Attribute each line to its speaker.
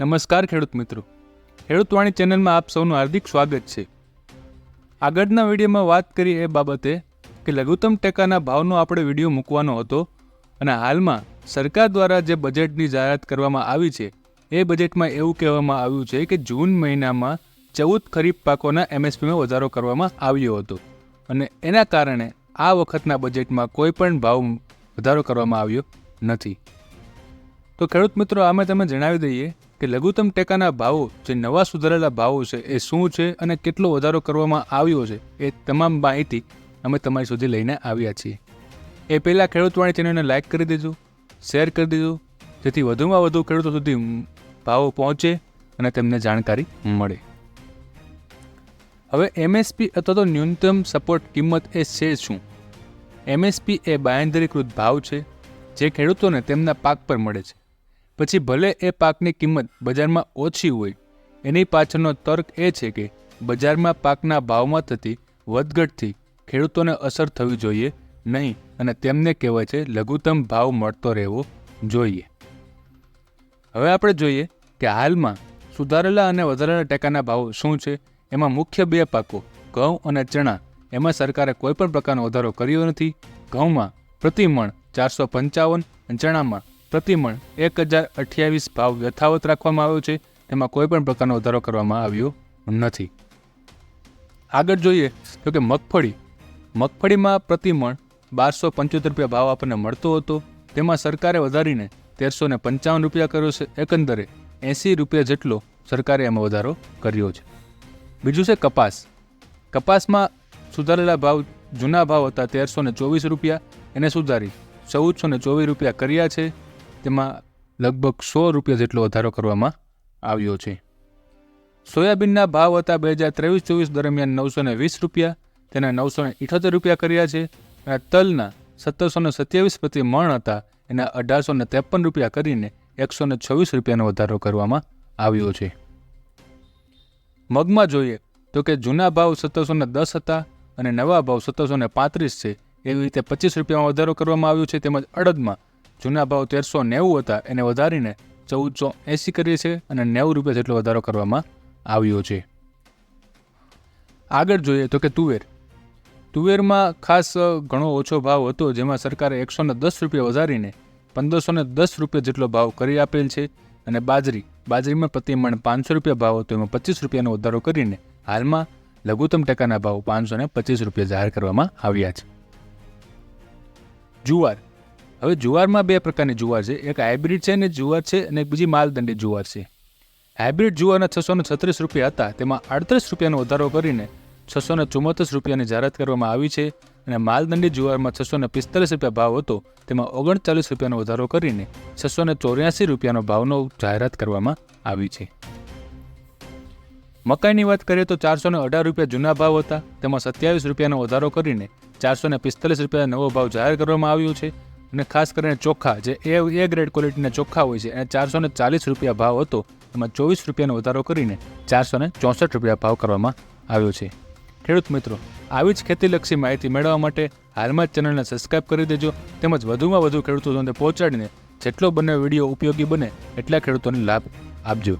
Speaker 1: નમસ્કાર ખેડૂત મિત્રો. ખેડૂત વાણી ચેનલમાં આપ સૌનું હાર્દિક સ્વાગત છે. આગળના વિડીયોમાં વાત કરી એ બાબતે કે લઘુત્તમ ટેકાના ભાવનો આપણે વીડિયો મૂકવાનો હતો અને હાલમાં સરકાર દ્વારા જે બજેટની જાહેરાત કરવામાં આવી છે, એ બજેટમાં એવું કહેવામાં આવ્યું છે કે જૂન મહિનામાં ચૌદ ખરીફ પાકોના એમએસપીમાં વધારો કરવામાં આવ્યો હતો. અને એના કારણે આ વખતના બજેટમાં કોઈ પણ ભાવ વધારો કરવામાં આવ્યો નથી. તો ખેડૂત મિત્રો, આમાં તમે જણાવી દઈએ કે લઘુત્તમ ટેકાના ભાવો, જે નવા સુધારેલા ભાવો છે, એ શું છે અને કેટલો વધારો કરવામાં આવ્યો છે, એ તમામ માહિતી અમે તમારી સુધી લઈને આવ્યા છીએ. એ પહેલાં ખેડૂતવાણી ચેનલને લાઇક કરી દેજો, શેર કરી દેજો, જેથી વધુમાં વધુ ખેડૂતો સુધી ભાવો પહોંચે અને તેમને જાણકારી મળે. હવે એમએસપી અથવા તો ન્યૂનતમ સપોર્ટ કિંમત એ છે શું? એમએસપી એ બાંયધરીકૃત ભાવ છે, જે ખેડૂતોને તેમના પાક પર મળે છે. પછી ભલે એ પાકની કિંમત બજારમાં ઓછી હોય, એની પાછળનો તર્ક એ છે કે બજારમાં પાકના ભાવમાં થતી વધઘટથી ખેડૂતોને અસર થવી જોઈએ નહીં અને તેમને કહેવાય છે લઘુત્તમ ભાવ મળતો રહેવો જોઈએ. હવે આપણે જોઈએ કે હાલમાં સુધારેલા અને વધારેલા ટેકાના ભાવ શું છે, એમાં મુખ્ય બે પાકો, ઘઉં અને ચણા, એમાં સરકારે કોઈ પણ પ્રકારનો વધારો કર્યો નથી. ઘઉંમાં પ્રતિમણ ચારસો પંચાવન અને ચણામાં પ્રતિમણ એક હજાર અઠ્યાવીસ ભાવ યથાવત રાખવામાં આવ્યો છે. તેમાં કોઈ પણ પ્રકારનો વધારો કરવામાં આવ્યો નથી. આગળ જોઈએ તો કે મગફળી. મગફળીમાં પ્રતિમણ બારસો પંચોતેર રૂપિયા ભાવ આપણને મળતો હતો. તેમાં સરકારે વધારીને તેરસો ને પંચાવન રૂપિયા કર્યો છે. એકંદરે એંસી રૂપિયા જેટલો સરકારે એમાં વધારો કર્યો છે. બીજું છે કપાસ. કપાસમાં સુધારેલા ભાવ જૂના ભાવ હતા તેરસો ચોવીસ રૂપિયા. એને સુધારી ચૌદસો ને ચોવીસ રૂપિયા કર્યા છે. તેમાં લગભગ સો રૂપિયા જેટલો વધારો કરવામાં આવ્યો છે. સોયાબીનના ભાવ હતા બે હજાર ત્રેવીસ ચોવીસ દરમિયાન નવસો ને વીસ રૂપિયા, તેના નવસો ને ઇઠોતેર રૂપિયા કર્યા છે. અને તલના સત્તરસો ને સત્યાવીસ પ્રતિ મણ હતા, એના અઢારસો ને ત્રેપન રૂપિયા કરીને એકસો ને છવ્વીસ રૂપિયાનો વધારો કરવામાં આવ્યો છે. મગમાં જોઈએ તો કે જૂના ભાવ સત્તરસો ને દસ હતા અને નવા ભાવ સત્તરસો ને પાંત્રીસ છે, એવી રીતે પચીસ રૂપિયામાં વધારો કરવામાં આવ્યો છે. તેમજ અડદમાં જૂના ભાવ તેરસો નેવું હતા. એને વધારીને ચૌદસો એંસી કરીએ છે અને નેવું રૂપિયા જેટલો વધારો કરવામાં આવ્યો છે. આગળ જોઈએ તો કે તુવેર. તુવેરમાં ખાસ ઘણો ઓછો ભાવ હતો, જેમાં સરકારે એકસો ને દસ રૂપિયા વધારીને પંદરસો ને દસ રૂપિયા જેટલો ભાવ કરી આપેલ છે અને બાજરી. બાજરીમાં પ્રતિમણ પાંચસો રૂપિયા ભાવ હતો, એમાં પચીસ રૂપિયાનો વધારો કરીને હાલમાં લઘુત્તમ ટેકાના ભાવ પાંચસો ને પચીસ રૂપિયા જાહેર કરવામાં આવ્યા છે. જુવાર. હવે જુવારમાં બે પ્રકારની જુવાર છે. એક હાઇબ્રિડ છે ને જુવાર છે અને એક બીજી માલદંડી જુવાર છે. હાઇબ્રિડ જુવારના છસો ને છત્રીસ રૂપિયા હતા. તેમાં આડત્રીસ રૂપિયાનો વધારો કરીને છસો ને ચુમ્મોતેર રૂપિયાની જાહેરાત કરવામાં આવી છે અને માલદંડી જુવારમાં છસો ને પિસ્તાલીસ રૂપિયા ભાવ હતો. તેમાં ઓગણચાલીસ રૂપિયાનો વધારો કરીને છસો ને ચોર્યાસી રૂપિયાનો ભાવનો જાહેરાત કરવામાં આવી છે. મકાઈની વાત કરીએ તો ચારસો ને અઢાર રૂપિયા જૂના ભાવ હતા. તેમાં સત્યાવીસ રૂપિયાનો વધારો કરીને ચારસો ને પિસ્તાલીસ રૂપિયા નવો ભાવ જાહેર કરવામાં આવ્યો છે. અને ખાસ કરીને ચોખ્ખા જે એ એ ગ્રેડ ક્વોલિટીના ચોખ્ખા હોય છે એને ચારસો ને ચાલીસ રૂપિયા ભાવ હતો. એમાં ચોવીસ રૂપિયાનો વધારો કરીને ચારસો ને ચોસઠ રૂપિયા ભાવ કરવામાં આવ્યો છે. ખેડૂત મિત્રો, આવી જ ખેતીલક્ષી માહિતી મેળવવા માટે હાલમાં જ ચેનલને સબસ્ક્રાઇબ કરી દેજો, તેમજ વધુમાં વધુ ખેડૂતો સુધી પહોંચાડીને જેટલો બંને વીડિયો ઉપયોગી બને, એટલા ખેડૂતોને લાભ આપજો.